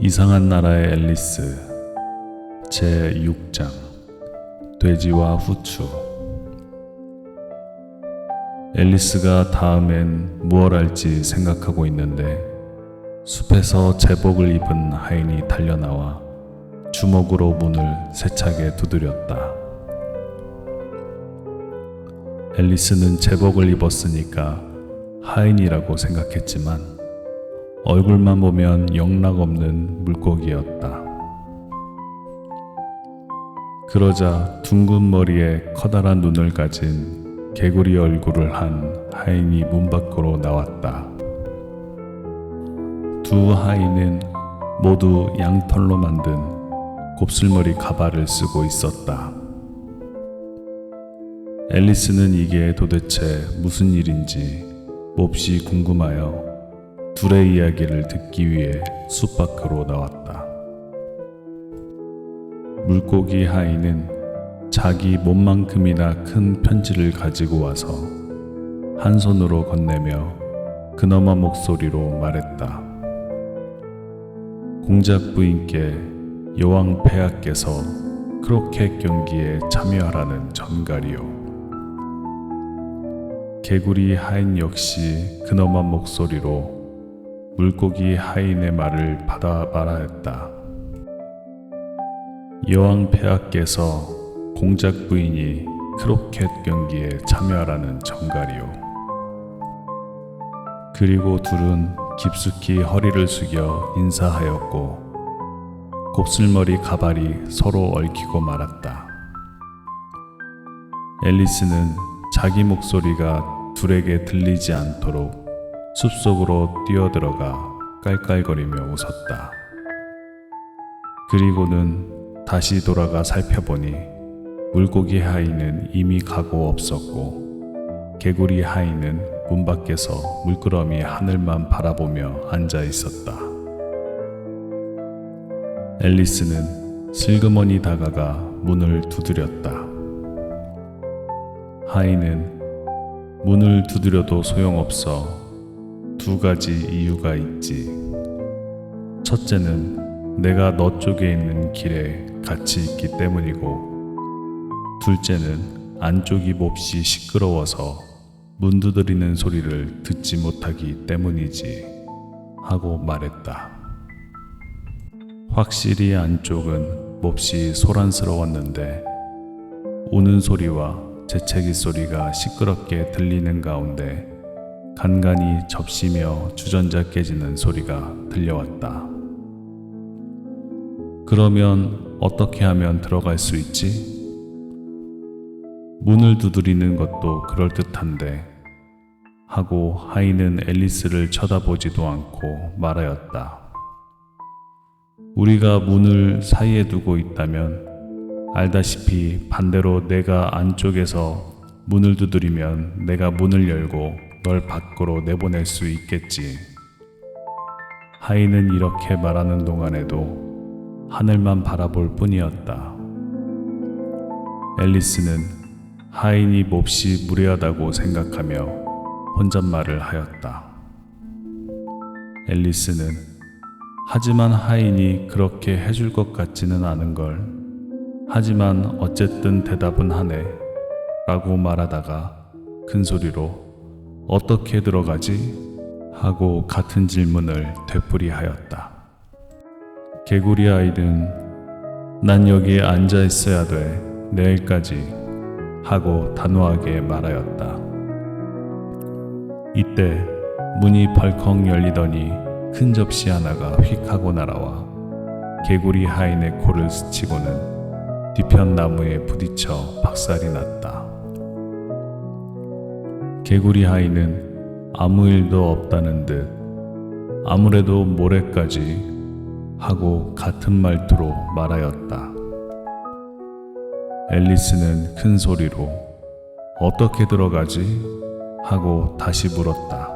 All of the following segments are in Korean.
이상한 나라의 앨리스. 제 6장. 돼지와 후추. 앨리스가 다음엔 무얼 할지 생각하고 있는데 숲에서 제복을 입은 하인이 달려나와 주먹으로 문을 세차게 두드렸다. 앨리스는 제복을 입었으니까 하인이라고 생각했지만 얼굴만 보면 영락없는 물고기였다. 그러자 둥근 머리에 커다란 눈을 가진 개구리 얼굴을 한 하인이 문 밖으로 나왔다. 두 하인은 모두 양털로 만든 곱슬머리 가발을 쓰고 있었다. 앨리스는 이게 도대체 무슨 일인지 몹시 궁금하여 둘의 이야기를 듣기 위해 숲 밖으로 나왔다. 물고기 하인은 자기 몸만큼이나 큰 편지를 가지고 와서 한 손으로 건네며 근엄한 목소리로 말했다. 공작 부인께 여왕 폐하께서 크로켓 경기에 참여하라는 전갈이요. 개구리 하인 역시 근엄한 목소리로 물고기 하인의 말을 받아 말하였다. 여왕 폐하께서 공작 부인이 크로켓 경기에 참여하라는 정갈이요. 그리고 둘은 깊숙이 허리를 숙여 인사하였고 곱슬머리 가발이 서로 얽히고 말았다. 앨리스는 자기 목소리가 둘에게 들리지 않도록 숲속으로 뛰어들어가 깔깔거리며 웃었다. 그리고는 다시 돌아가 살펴보니 물고기 하인은 이미 가고 없었고 개구리 하인은 문 밖에서 물끄러미 하늘만 바라보며 앉아 있었다. 앨리스는 슬그머니 다가가 문을 두드렸다. 하인은 문을 두드려도 소용없어 두 가지 이유가 있지. 첫째는 내가 너 쪽에 있는 길에 같이 있기 때문이고, 둘째는 안쪽이 몹시 시끄러워서 문 두드리는 소리를 듣지 못하기 때문이지. 하고 말했다. 확실히 안쪽은 몹시 소란스러웠는데, 우는 소리와 재채기 소리가 시끄럽게 들리는 가운데 간간히 접시며 주전자 깨지는 소리가 들려왔다. 그러면 어떻게 하면 들어갈 수 있지? 문을 두드리는 것도 그럴듯한데 하고 하인은 앨리스를 쳐다보지도 않고 말하였다. 우리가 문을 사이에 두고 있다면 알다시피 반대로 내가 안쪽에서 문을 두드리면 내가 문을 열고 널 밖으로 내보낼 수 있겠지. 하인은 이렇게 말하는 동안에도 하늘만 바라볼 뿐이었다. 앨리스는 하인이 몹시 무례하다고 생각하며 혼잣말을 하였다. 앨리스는 하지만 하인이 그렇게 해줄 것 같지는 않은 걸 하지만 어쨌든 대답은 하네. 라고 말하다가 큰 소리로 어떻게 들어가지? 하고 같은 질문을 되풀이하였다. 개구리 아이는 난 여기에 앉아 있어야 돼. 내일까지. 하고 단호하게 말하였다. 이때 문이 벌컥 열리더니 큰 접시 하나가 휙 하고 날아와 개구리 하인의 코를 스치고는 뒤편 나무에 부딪혀 박살이 났다. 개구리 하인은 아무 일도 없다는 듯 아무래도 모레까지 하고 같은 말투로 말하였다. 앨리스는 큰 소리로 어떻게 들어가지? 하고 다시 물었다.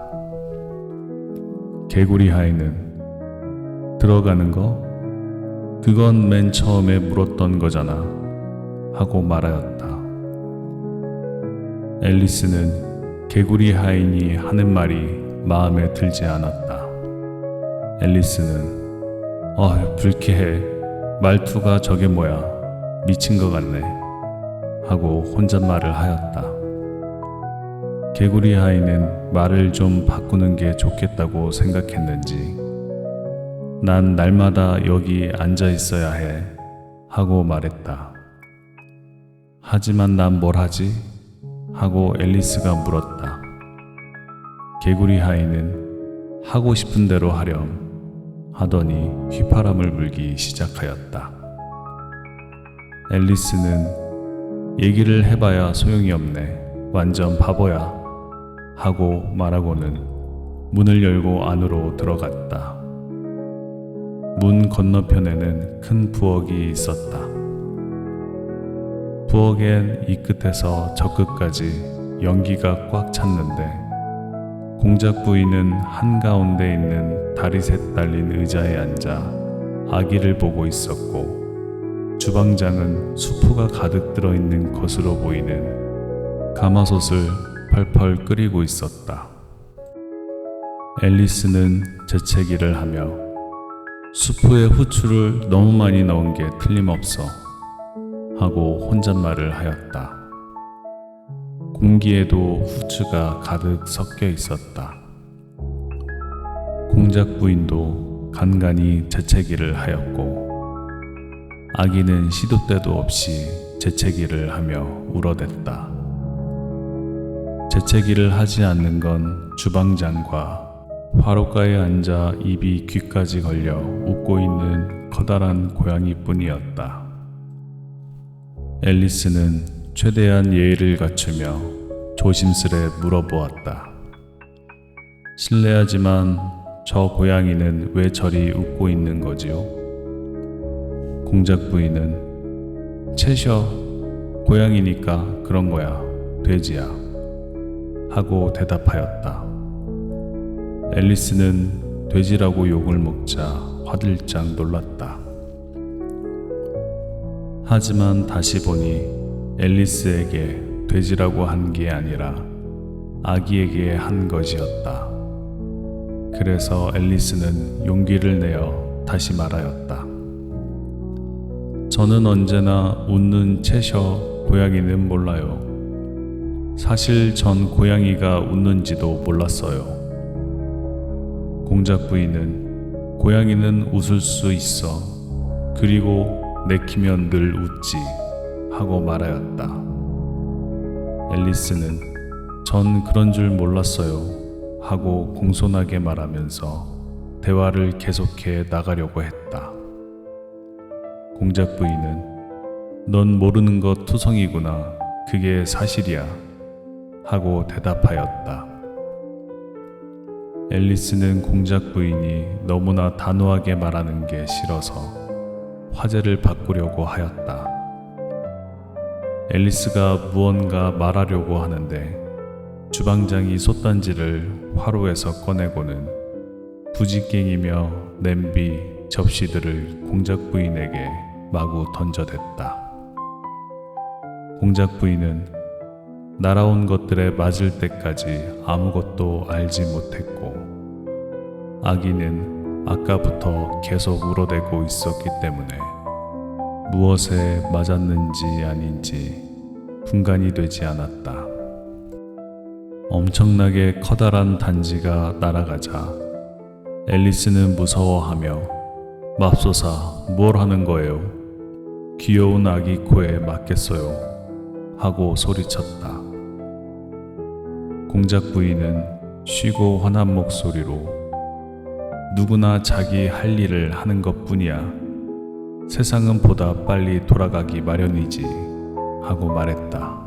개구리 하인은 들어가는 거? 그건 맨 처음에 물었던 거잖아. 하고 말하였다. 앨리스는 개구리 하인이 하는 말이 마음에 들지 않았다. 앨리스는 어휴, 불쾌해. 말투가 저게 뭐야. 미친 것 같네. 하고 혼잣말을 하였다. 개구리 하이는 말을 좀 바꾸는 게 좋겠다고 생각했는지, 난 날마다 여기 앉아 있어야 해. 하고 말했다. 하지만 난 뭘 하지? 하고 앨리스가 물었다. 개구리 하이는 하고 싶은 대로 하렴 하더니 휘파람을 불기 시작하였다. 앨리스는 얘기를 해봐야 소용이 없네. 완전 바보야. 하고 말하고는 문을 열고 안으로 들어갔다. 문 건너편에는 큰 부엌이 있었다. 부엌엔 이 끝에서 저 끝까지 연기가 꽉 찼는데 공작 부인은 한가운데 있는 다리 셋 달린 의자에 앉아 아기를 보고 있었고 주방장은 수프가 가득 들어있는 것으로 보이는 가마솥을 펄펄 끓이고 있었다. 앨리스는 재채기를 하며 수프에 후추를 너무 많이 넣은 게 틀림없어 하고 혼잣말을 하였다. 공기에도 후추가 가득 섞여 있었다. 공작 부인도 간간히 재채기를 하였고 아기는 시도 때도 없이 재채기를 하며 울어댔다. 재채기를 하지 않는 건 주방장과 화로가에 앉아 입이 귀까지 걸려 웃고 있는 커다란 고양이뿐이었다. 앨리스는 최대한 예의를 갖추며 조심스레 물어보았다. 실례하지만 저 고양이는 왜 저리 웃고 있는 거지요? 공작 부인은 채셔 고양이니까 그런 거야 돼지야 하고 대답하였다. 앨리스는 돼지라고 욕을 먹자 화들짝 놀랐다. 하지만 다시 보니 앨리스에게 돼지라고 한 게 아니라 아기에게 한 것이었다. 그래서 앨리스는 용기를 내어 다시 말하였다. 저는 언제나 웃는 채셔 고양이는 몰라요. 사실 전 고양이가 웃는지도 몰랐어요. 공작 부인은 고양이는 웃을 수 있어. 그리고 내키면 늘 웃지. 하고 말하였다. 앨리스는 전 그런 줄 몰랐어요. 하고 공손하게 말하면서 대화를 계속해 나가려고 했다. 공작 부인은 넌 모르는 것 투성이구나. 그게 사실이야. 하고 대답하였다. 앨리스는 공작 부인이 너무나 단호하게 말하는 게 싫어서 화제를 바꾸려고 하였다. 앨리스가 무언가 말하려고 하는데 주방장이 솥단지를 화로에서 꺼내고는 부지깽이며 냄비, 접시들을 공작 부인에게 마구 던져댔다. 공작 부인은 날아온 것들에 맞을 때까지 아무것도 알지 못했고 아기는 아까부터 계속 울어대고 있었기 때문에 무엇에 맞았는지 아닌지 분간이 되지 않았다. 엄청나게 커다란 단지가 날아가자 앨리스는 무서워하며 맙소사 뭘 하는 거예요? 귀여운 아기 코에 맞겠어요. 하고 소리쳤다. 공작 부인은 쉬고 환한 목소리로 누구나 자기 할 일을 하는 것 뿐이야. 세상은 보다 빨리 돌아가기 마련이지. 하고 말했다.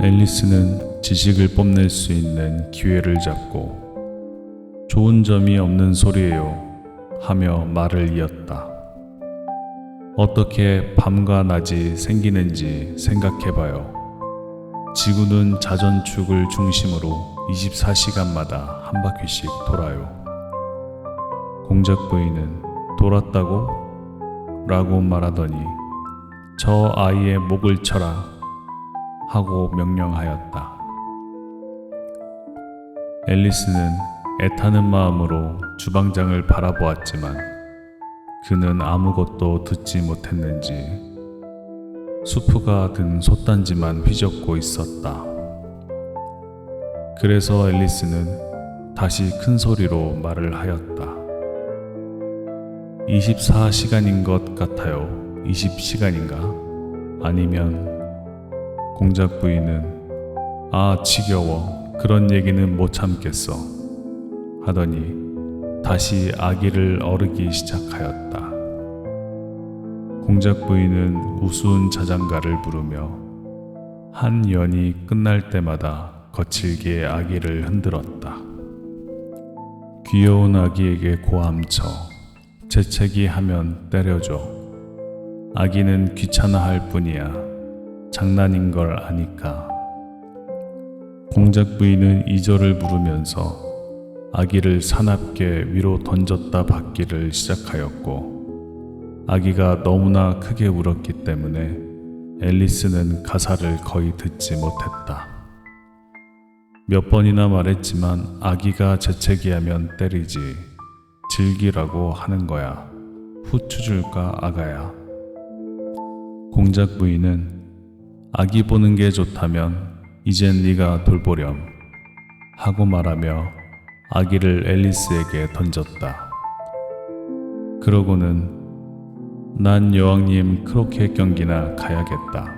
앨리스는 지식을 뽐낼 수 있는 기회를 잡고 좋은 점이 없는 소리예요. 하며 말을 이었다. 어떻게 밤과 낮이 생기는지 생각해봐요. 지구는 자전축을 중심으로 24시간마다 한 바퀴씩 돌아요. 공작 부인은 돌았다고? 라고 말하더니 저 아이의 목을 쳐라 하고 명령하였다. 앨리스는 애타는 마음으로 주방장을 바라보았지만 그는 아무것도 듣지 못했는지 수프가 든 솥단지만 휘젓고 있었다. 그래서 앨리스는 다시 큰 소리로 말을 하였다. 24시간인 것 같아요. 20시간인가? 아니면 공작 부인은 아, 지겨워. 그런 얘기는 못 참겠어. 하더니 다시 아기를 어르기 시작하였다. 공작 부인은 우스운 자장가를 부르며 한 연이 끝날 때마다 거칠게 아기를 흔들었다. 귀여운 아기에게 고함쳐 재채기 하면 때려줘. 아기는 귀찮아할 뿐이야. 장난인 걸 아니까. 공작 부인은 이절을 부르면서 아기를 사납게 위로 던졌다 받기를 시작하였고 아기가 너무나 크게 울었기 때문에 앨리스는 가사를 거의 듣지 못했다. 몇 번이나 말했지만 아기가 재채기하면 때리지 즐기라고 하는 거야. 후추 줄까 아가야. 공작 부인은 아기 보는 게 좋다면 이젠 네가 돌보렴 하고 말하며 아기를 앨리스에게 던졌다. 그러고는 난 여왕님 크로켓 경기나 가야겠다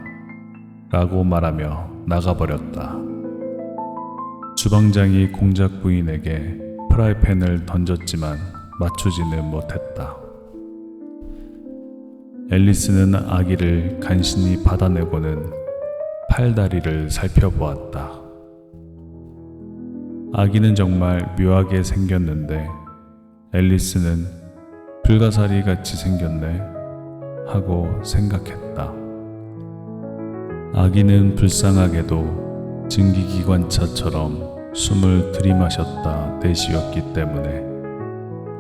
라고 말하며 나가버렸다. 주방장이 공작 부인에게 프라이팬을 던졌지만 맞추지는 못했다. 앨리스는 아기를 간신히 받아내고는 팔다리를 살펴보았다. 아기는 정말 묘하게 생겼는데 앨리스는 불가사리 같이 생겼네 하고 생각했다. 아기는 불쌍하게도 증기기관차처럼 숨을 들이마셨다 내쉬었기 때문에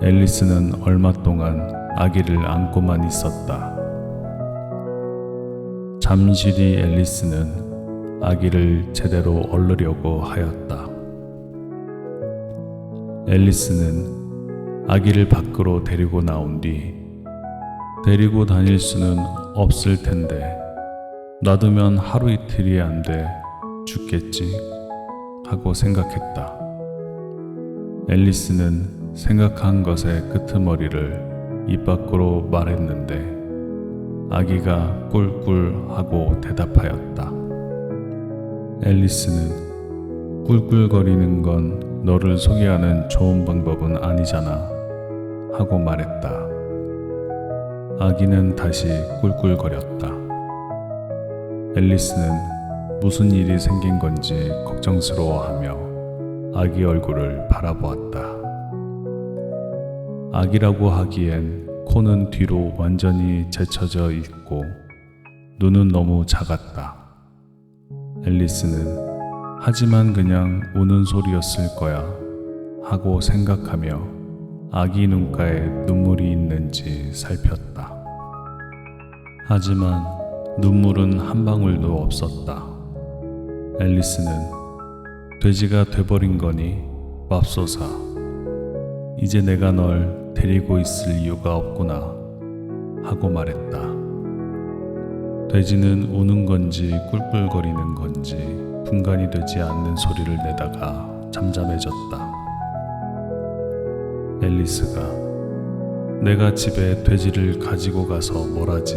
앨리스는 얼마 동안 아기를 안고만 있었다. 잠시 뒤 앨리스는 아기를 제대로 얼르려고 하였다. 앨리스는 아기를 밖으로 데리고 나온 뒤 데리고 다닐 수는 없을 텐데 놔두면 하루 이틀이 안 돼 죽겠지 하고 생각했다. 앨리스는 생각한 것의 끄트머리를 입 밖으로 말했는데 아기가 꿀꿀 하고 대답하였다. 앨리스는 꿀꿀거리는 건 너를 소개하는 좋은 방법은 아니잖아 하고 말했다. 아기는 다시 꿀꿀거렸다. 앨리스는 무슨 일이 생긴 건지 걱정스러워하며 아기 얼굴을 바라보았다. 아기라고 하기엔 코는 뒤로 완전히 제쳐져 있고 눈은 너무 작았다. 앨리스는 하지만 그냥 우는 소리였을 거야 하고 생각하며 아기 눈가에 눈물이 있는지 살폈다. 하지만 눈물은 한 방울도 없었다. 앨리스는 돼지가 돼버린 거니 맙소사. 이제 내가 널 데리고 있을 이유가 없구나 하고 말했다. 돼지는 우는 건지 꿀꿀거리는 건지 분간이 되지 않는 소리를 내다가 잠잠해졌다. 앨리스가 내가 집에 돼지를 가지고 가서 뭘 하지?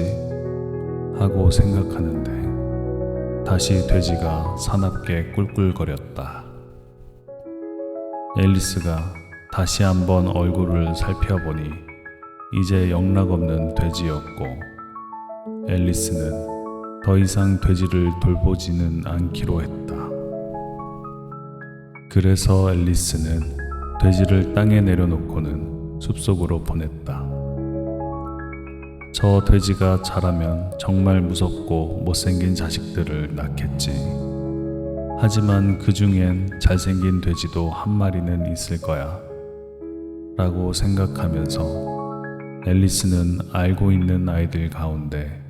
하고 생각하는데 다시 돼지가 사납게 꿀꿀거렸다. 앨리스가 다시 한번 얼굴을 살펴보니 이제 영락없는 돼지였고 앨리스는 더 이상 돼지를 돌보지는 않기로 했다. 그래서 앨리스는 돼지를 땅에 내려놓고는 숲속으로 보냈다. 저 돼지가 자라면 정말 무섭고 못생긴 자식들을 낳겠지. 하지만 그 중엔 잘생긴 돼지도 한 마리는 있을 거야. 라고 생각하면서 앨리스는 알고 있는 아이들 가운데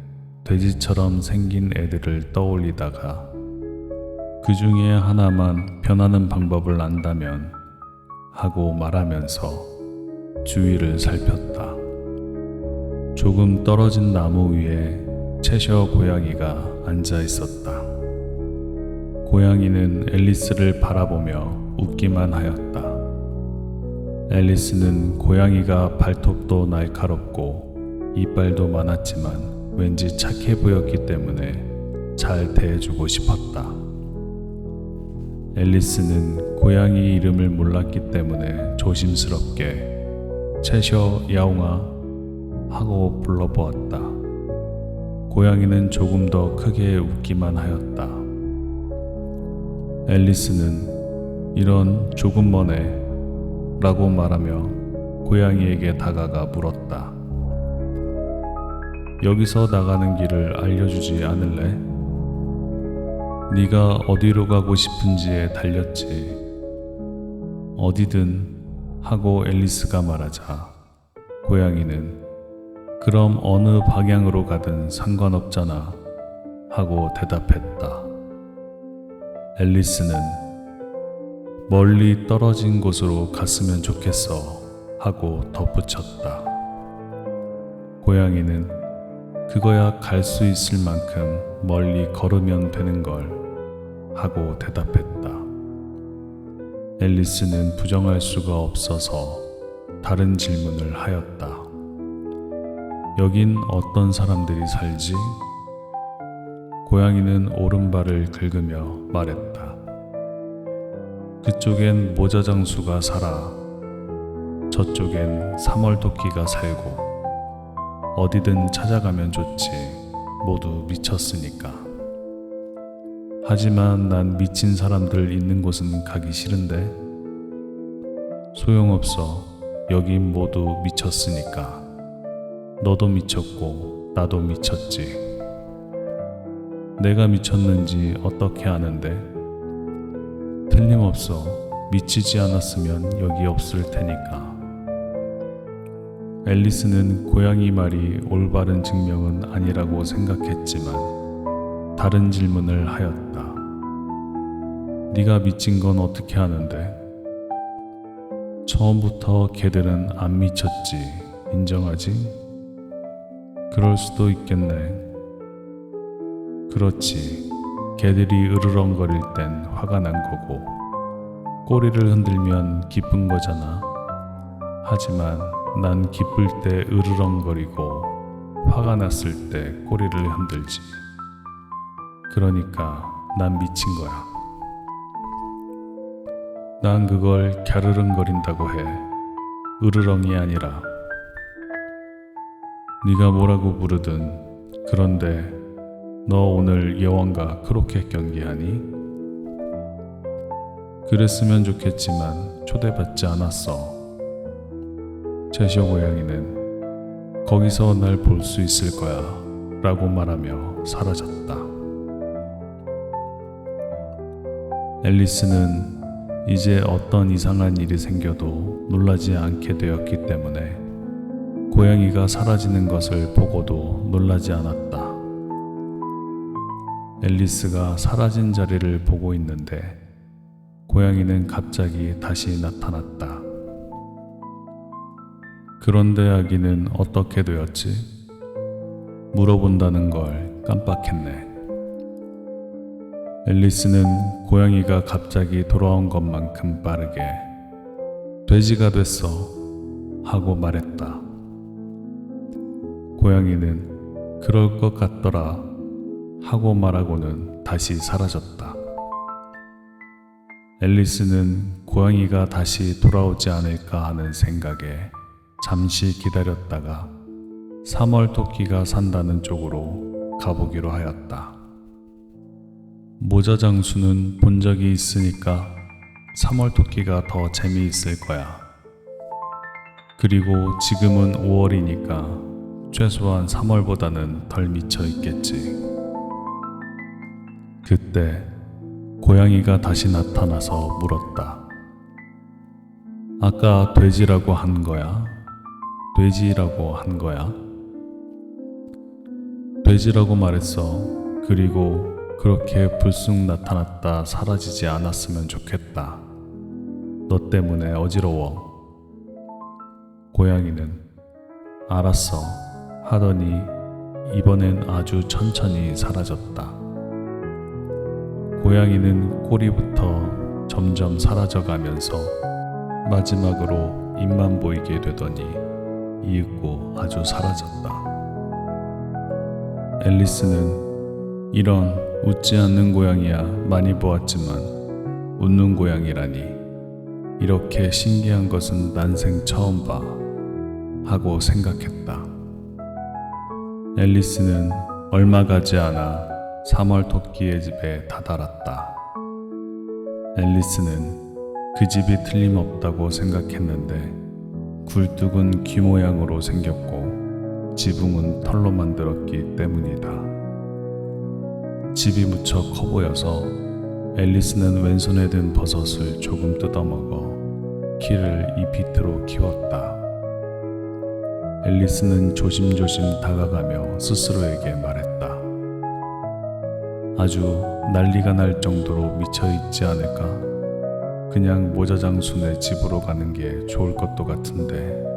돼지처럼 생긴 애들을 떠올리다가 그 중에 하나만 변하는 방법을 안다면 하고 말하면서 주위를 살폈다. 조금 떨어진 나무 위에 채셔 고양이가 앉아 있었다. 고양이는 앨리스를 바라보며 웃기만 하였다. 앨리스는 고양이가 발톱도 날카롭고 이빨도 많았지만 왠지 착해 보였기 때문에 잘 대해주고 싶었다. 앨리스는 고양이 이름을 몰랐기 때문에 조심스럽게 채셔 야옹아 하고 불러보았다. 고양이는 조금 더 크게 웃기만 하였다. 앨리스는 이런 조금 머네 라고 말하며 고양이에게 다가가 물었다. 여기서 나가는 길을 알려주지 않을래? 네가 어디로 가고 싶은지에 달렸지. 어디든 하고 앨리스가 말하자 고양이는 그럼 어느 방향으로 가든 상관없잖아 하고 대답했다. 앨리스는 멀리 떨어진 곳으로 갔으면 좋겠어 하고 덧붙였다. 고양이는 그거야 갈 수 있을 만큼 멀리 걸으면 되는 걸 하고 대답했다. 앨리스는 부정할 수가 없어서 다른 질문을 하였다. 여긴 어떤 사람들이 살지? 고양이는 오른발을 긁으며 말했다. 그쪽엔 모자 장수가 살아. 저쪽엔 삼월토끼가 살고. 어디든 찾아가면 좋지. 모두 미쳤으니까. 하지만 난 미친 사람들 있는 곳은 가기 싫은데. 소용없어. 여긴 모두 미쳤으니까. 너도 미쳤고, 나도 미쳤지. 내가 미쳤는지 어떻게 아는데? 틀림없어. 미치지 않았으면 여기 없을 테니까. 앨리스는 고양이 말이 올바른 증명은 아니라고 생각했지만 다른 질문을 하였다. 네가 미친 건 어떻게 아는데? 처음부터 개들은 안 미쳤지. 인정하지? 그럴 수도 있겠네. 그렇지. 개들이 으르렁거릴 땐 화가 난 거고, 꼬리를 흔들면 기쁜 거잖아. 하지만 난 기쁠 때 으르렁거리고, 화가 났을 때 꼬리를 흔들지. 그러니까 난 미친 거야. 난 그걸 갸르릉거린다고 해. 으르렁이 아니라. 네가 뭐라고 부르든 그런데 너 오늘 여왕과 그렇게 경기하니? 그랬으면 좋겠지만 초대받지 않았어. 제셔 고양이는 거기서 날 볼 수 있을 거야 라고 말하며 사라졌다. 앨리스는 이제 어떤 이상한 일이 생겨도 놀라지 않게 되었기 때문에 고양이가 사라지는 것을 보고도 놀라지 않았다. 앨리스가 사라진 자리를 보고 있는데 고양이는 갑자기 다시 나타났다. 그런데 아기는 어떻게 되었지? 물어본다는 걸 깜빡했네. 앨리스는 고양이가 갑자기 돌아온 것만큼 빠르게 돼지가 됐어 하고 말했다. 고양이는 그럴 것 같더라 하고 말하고는 다시 사라졌다. 앨리스는 고양이가 다시 돌아오지 않을까 하는 생각에 잠시 기다렸다가 3월 토끼가 산다는 쪽으로 가보기로 하였다. 모자 장수는 본 적이 있으니까 3월 토끼가 더 재미있을 거야. 그리고 지금은 5월이니까 최소한 3월보다는 덜 미쳐 있겠지. 그때 고양이가 다시 나타나서 물었다. 아까 돼지라고 한 거야? 돼지라고 한 거야? 돼지라고 말했어. 그리고 그렇게 불쑥 나타났다 사라지지 않았으면 좋겠다. 너 때문에 어지러워. 고양이는 알았어 하더니 이번엔 아주 천천히 사라졌다. 고양이는 꼬리부터 점점 사라져 가면서 마지막으로 입만 보이게 되더니 이윽고 아주 사라졌다. 앨리스는 이런 웃지 않는 고양이야 많이 보았지만 웃는 고양이라니 이렇게 신기한 것은 난생 처음 봐 하고 생각했다. 앨리스는 얼마 가지 않아 3월 토끼의 집에 다다랐다. 앨리스는 그 집이 틀림없다고 생각했는데 굴뚝은 귀 모양으로 생겼고 지붕은 털로 만들었기 때문이다. 집이 무척 커 보여서 앨리스는 왼손에 든 버섯을 조금 뜯어먹어 키를 이 비트로 키웠다. 앨리스는 조심조심 다가가며 스스로에게 말했다. 아주 난리가 날 정도로 미쳐 있지 않을까? 그냥 모자장순의 집으로 가는 게 좋을 것도 같은데